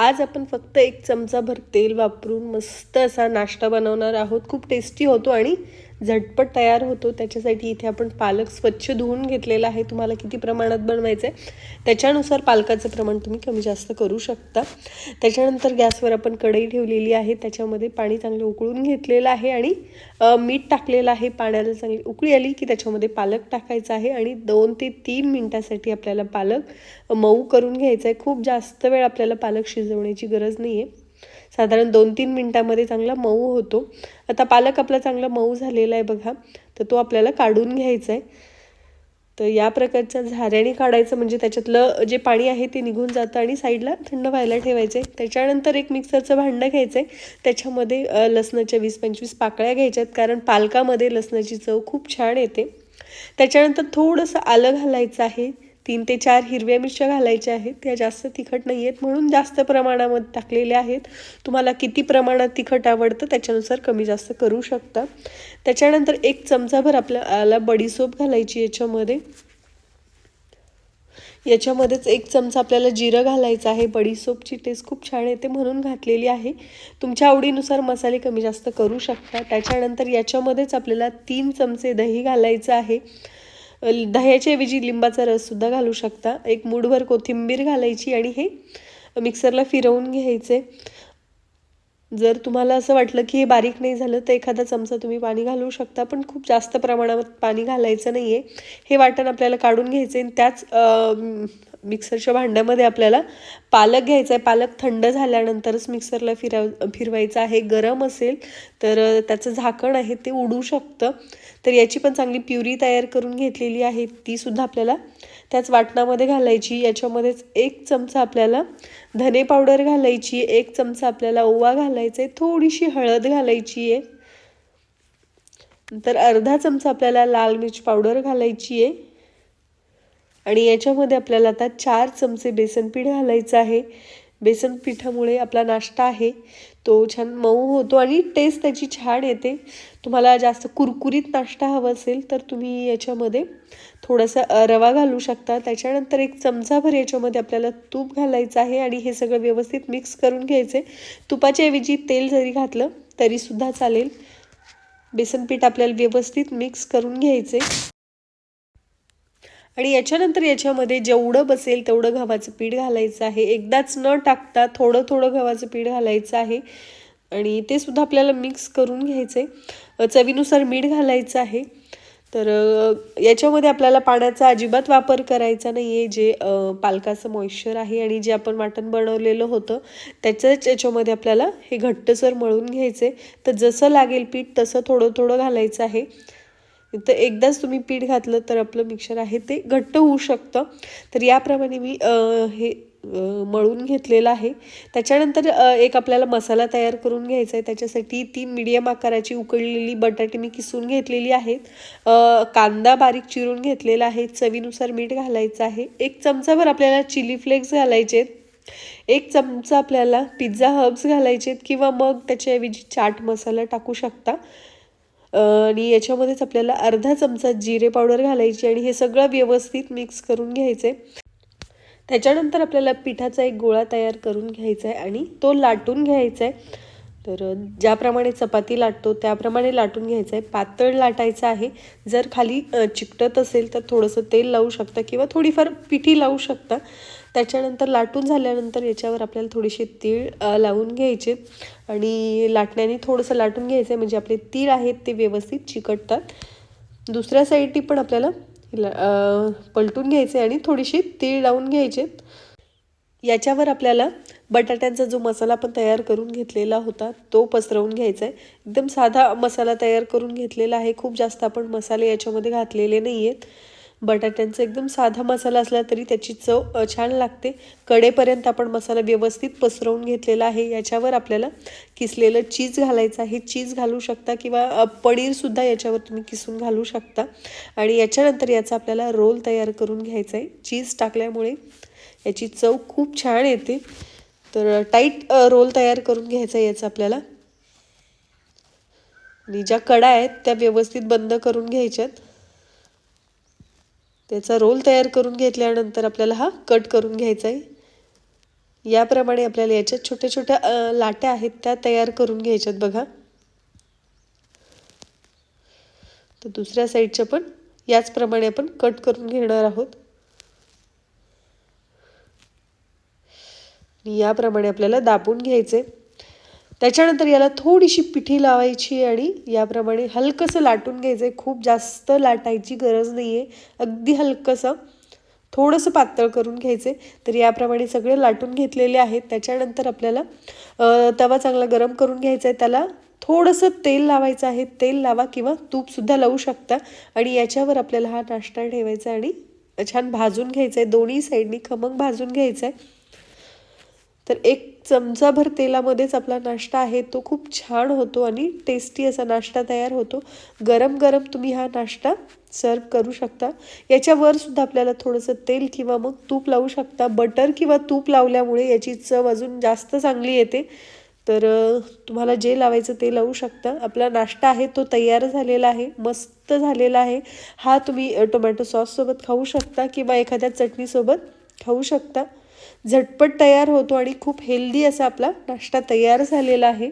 आज आपण फक्त एक चमचाभर तेल वापरून मस्त असा नाश्ता बनवणार आहोत. खूप टेस्टी होतो आणि झटपट तयार होतो. त्याच्यासाठी इथे आपण पालक स्वच्छ धुवून घेतलेला आहे. तुम्हाला किती प्रमाणात बनवायचं आहे त्याच्यानुसार पालकाचं प्रमाण तुम्ही कमी जास्त करू शकता. त्याच्यानंतर गॅसवर आपण कढई ठेवलेली आहे. त्याच्यामध्ये पाणी चांगलं उकळून घेतलेलं आहे आणि मीठ टाकलेलं आहे. पाण्याला चांगली उकळी आली की त्याच्यामध्ये पालक टाकायचा आहे आणि दोन ते तीन मिनटासाठी आपल्याला पालक मऊ करून घ्यायचा आहे खूप जास्त वेळ आपल्याला पालक शिजवण्याची गरज नाही आहे साधारण दोन तीन मिनटामध्ये चांगला मऊ होतो. आता पालक आपला चांगला मऊ झालेला आहे बघा. तर तो आपल्याला काढून घ्यायचा आहे. तर या प्रकारच्या झाऱ्याने काढायचं म्हणजे त्याच्यातलं जे पाणी आहे ते निघून जातं आणि साईडला थंड व्हायला ठेवायचं आहे. त्याच्यानंतर एक मिक्सरचं भांडं घ्यायचं आहे. त्याच्यामध्ये लसणाच्या वीस पंचवीस पाकळ्या घ्यायच्यात कारण पालकामध्ये लसणाची चव खूप छान येते. त्याच्यानंतर थोडंसं आलं घालायचं आहे. तीन ते चार हिरव्या मिरच्या घालायच्या आहेत. त्या जास्त तिखट नाही आहेत. म्हणून जास्त प्रमाणामध्ये टाकलेल्या आहेत. तुम्हाला किती प्रमाणात तिखट आवडतं त्याच्यानुसार कमी जास्त करू शकता. त्याच्यानंतर एक चमचाभर आपल्याला बडीसोप घालायची याच्यामध्ये. याच्यामध्येच एक चमचा आपल्याला जिरं घालायचं आहे. बडीसोपची टेस्ट खूप छान येते म्हणून घातलेली आहे. तुमच्या आवडीनुसार मसाले कमी जास्त करू शकता. त्याच्यानंतर याच्यामध्येच आपल्याला तीन चमचे दही घालायचं आहे. दह्याच्याऐवजी लिंबाचा रससुद्धा घालू शकता. एक मूठभर कोथिंबीर घालायची आणि हे मिक्सरला फिरवून घ्यायचे. जर तुम्हाला असं वाटलं की हे बारीक नाही झालं तर एखादा चमचा तुम्ही पाणी घालू शकता पण खूप जास्त प्रमाणात पाणी घालायचं नाही आहे हे वाटण आपल्याला काढून घ्यायचं आहे आणि त्याच मिक्सरच्या भांड्यामध्ये आपल्याला पालक घ्यायचा आहे. पालक थंड झाल्यानंतरच मिक्सरला फिराव फिरवायचं आहे. गरम असेल तर त्याचं झाकण आहे ते उडू शकतं. तर याची पण चांगली प्युरी तयार करून घेतलेली आहे. तीसुद्धा आपल्याला त्याच वाटणामध्ये घालायची. याच्यामध्येच एक चमचा आपल्याला धने पावडर घालायची. एक चमचा आपल्याला ओवा घालायचा आहे. थोडीशी हळद घालायची आहे. तर अर्धा चमचा आपल्याला लाल मिरची पावडर घालायची आहे. आणि याच्यामध्ये आपल्याला आता चार चमचे बेसन पीठ घालायचं आहे. बेसन पिठामुळे आपला नाश्ता आहे. तो छान मऊ होतो आणि टेस्ट त्याची छान येते. तुम्हाला जास्त कुरकुरीत नाश्ता हवा असेल तर तुम्ही याच्यामध्ये थोडासा रवा घालू शकता. त्याच्यानंतर एक चमचाभर याच्यामध्ये आपल्याला तूप घालायचं आहे आणि हे सगळं व्यवस्थित मिक्स करून घ्यायचे. तुपाच्याऐवजी तेल जरी घातलं तरीसुद्धा चालेल. बेसन पीठ आपल्याला व्यवस्थित मिक्स करून घ्यायचे. आणि याच्यानंतर याच्यामध्ये जेवढं बसेल तेवढं गव्हाचं पीठ घालायचं आहे. एकदाच न टाकता थोडं थोडं गव्हाचं पीठ घालायचं आहे. आणि ते सुद्धा आपल्याला मिक्स करून घ्यायचं आहे चवीनुसार मीठ घालायचं आहे. तर याच्यामध्ये आपल्याला पाण्याचा अजिबात वापर करायचा नाही आहे जे पालकाचं मॉइश्चर आहे आणि जे आपण वाटण बनवलेलं होतं त्याच्याच याच्यामध्ये आपल्याला हे घट्टसर मळून घ्यायचं आहे तर जसं लागेल पीठ तसं थोडं थोडं घालायचं आहे. तर एकदाच तुम्ही पीठ घातलं तर आपलं मिक्सर आहे ते घट्ट होऊ शकतं. तर याप्रमाणे मी हे मळून घेतलेलं आहे. त्याच्यानंतर एक आपल्याला मसाला तयार करून घ्यायचा आहे. त्याच्यासाठी ती मीडियम आकाराची उकळलेली बटाटे मी किसून घेतलेली आहेत. कांदा बारीक चिरून घेतलेला आहे. चवीनुसार मीठ घालायचं आहे. एक चमचाभर आपल्याला चिली फ्लेक्स घालायचे आहेत. एक चमचा आपल्याला पिझ्झा हर्ब्स घालायचे आहेत. किंवा मग त्याच्याऐवजी चाट मसाला टाकू शकता. आणि याच्यामध्येच आपल्याला अर्धा चमचा जिरे पावडर घालायची आणि हे सगळं व्यवस्थित मिक्स करून घ्यायचे त्याच्यानंतर आपल्याला पिठाचा एक गोळा तयार करून घ्यायचा आहे आणि तो लाटून घ्यायचा आहे तर ज्याप्रमाणे चपाती लाटतो त्याप्रमाणे लाटून घ्यायचं आहे. पातळ लाटायचं आहे. जर खाली चिकटत असेल तर थोडंसं तेल लावू शकता किंवा थोडीफार पिठी लावू शकता. त्याच्यानंतर लाटून झाल्यानंतर याच्यावर आपल्याला थोडीशी तीळ लावून घ्यायचे. आणि लाटण्याने थोडंसं लाटून घ्यायचं आहे. म्हणजे आपले तीळ आहेत ते व्यवस्थित चिकटतात. दुसऱ्या साईडनी पण आपल्याला ला- पलटून घ्यायचे आणि थोडीशी तीळ लावून घ्यायचे. याच्यावर आपल्याला बटाट्यांचा जो मसाला आपण तयार करून घेतलेला होता तो पसरवून घ्यायचा आहे. एकदम साधा मसाला तयार करून घेतलेला आहे. खूप जास्त आपण मसाले याच्यामध्ये घातलेले नाही आहेत बटाट्यांचा एकदम साधा मसाला असला तरी त्याची चव छान लागते. कडेपर्यंत आपण मसाला व्यवस्थित पसरवून घेतलेला आहे. याच्यावर आपल्याला किसलेलं चीज घालायचं आहे. चीज घालू शकता किंवा पनीरसुद्धा याच्यावर तुम्ही किसून घालू शकता. आणि याच्यानंतर याचा आपल्याला रोल तयार करून घ्यायचा आहे. चीज टाकल्यामुळे याची चव खूप छान येते. तर टाईट रोल तयार करून घ्यायचा आहे याचा आपल्याला. आणि ज्या कडा आहेत त्या व्यवस्थित बंद करून घ्यायच्यात. त्याचा रोल तयार करून घेतल्यानंतर आपल्याला हा कट करून घ्यायचा आहे. याप्रमाणे आपल्याला याच्यात छोट्या छोट्या लाट्या आहेत त्या तयार करून घ्यायच्यात बघा. तर दुसऱ्या साईडच्या पण याचप्रमाणे आपण कट करून घेणार आहोत. याप्रमाणे आपल्याला दाबून घ्यायचे. त्याच्यानंतर याला थोडीशी पिठी लावायची आणि याप्रमाणे हलकंसं लाटून घ्यायचं. आहे खूप जास्त लाटायची गरज नाही आहे अगदी हलकंसं. थोडंसं पातळ करून घ्यायचे. तर याप्रमाणे सगळे लाटून घेतलेले आहेत. त्याच्यानंतर आपल्याला तवा चांगला गरम करून घ्यायचा आहे. त्याला थोडंसं तेल लावायचं आहे. तेल लावा किंवा तूपसुद्धा लावू शकता. आणि याच्यावर आपल्याला हा नाश्ता ठेवायचा आणि छान भाजून घ्यायचा आहे. दोन्ही साईडनी खमंग भाजून घ्यायचा आहे. तर एक चमचाभर तेलामध्येच आपला नाश्ता आहे तो खूप छान होतो आणि टेस्टी असा नाश्ता तयार होतो. गरम गरम तुम्ही हा नाश्ता सर्व करू शकता. याच्यावर सुद्धा आपल्याला थोडंसं तेल किंवा मग तूप लावू शकता. बटर किंवा तूप लावल्यामुळे याची चव अजून जास्त चांगली येते. तर तुम्हाला जे लावायचं ते लावू शकता. आपला नाश्ता आहे तो तयार झालेला आहे मस्त झालेला आहे. हा तुम्ही टोमॅटो सॉससोबत खाऊ शकता किंवा एखाद्या चटणीसोबत खाऊ शकता. झटपट तयार होतो आणि खूप हेल्दी असा आपला नाश्ता तयार झालेला आहे.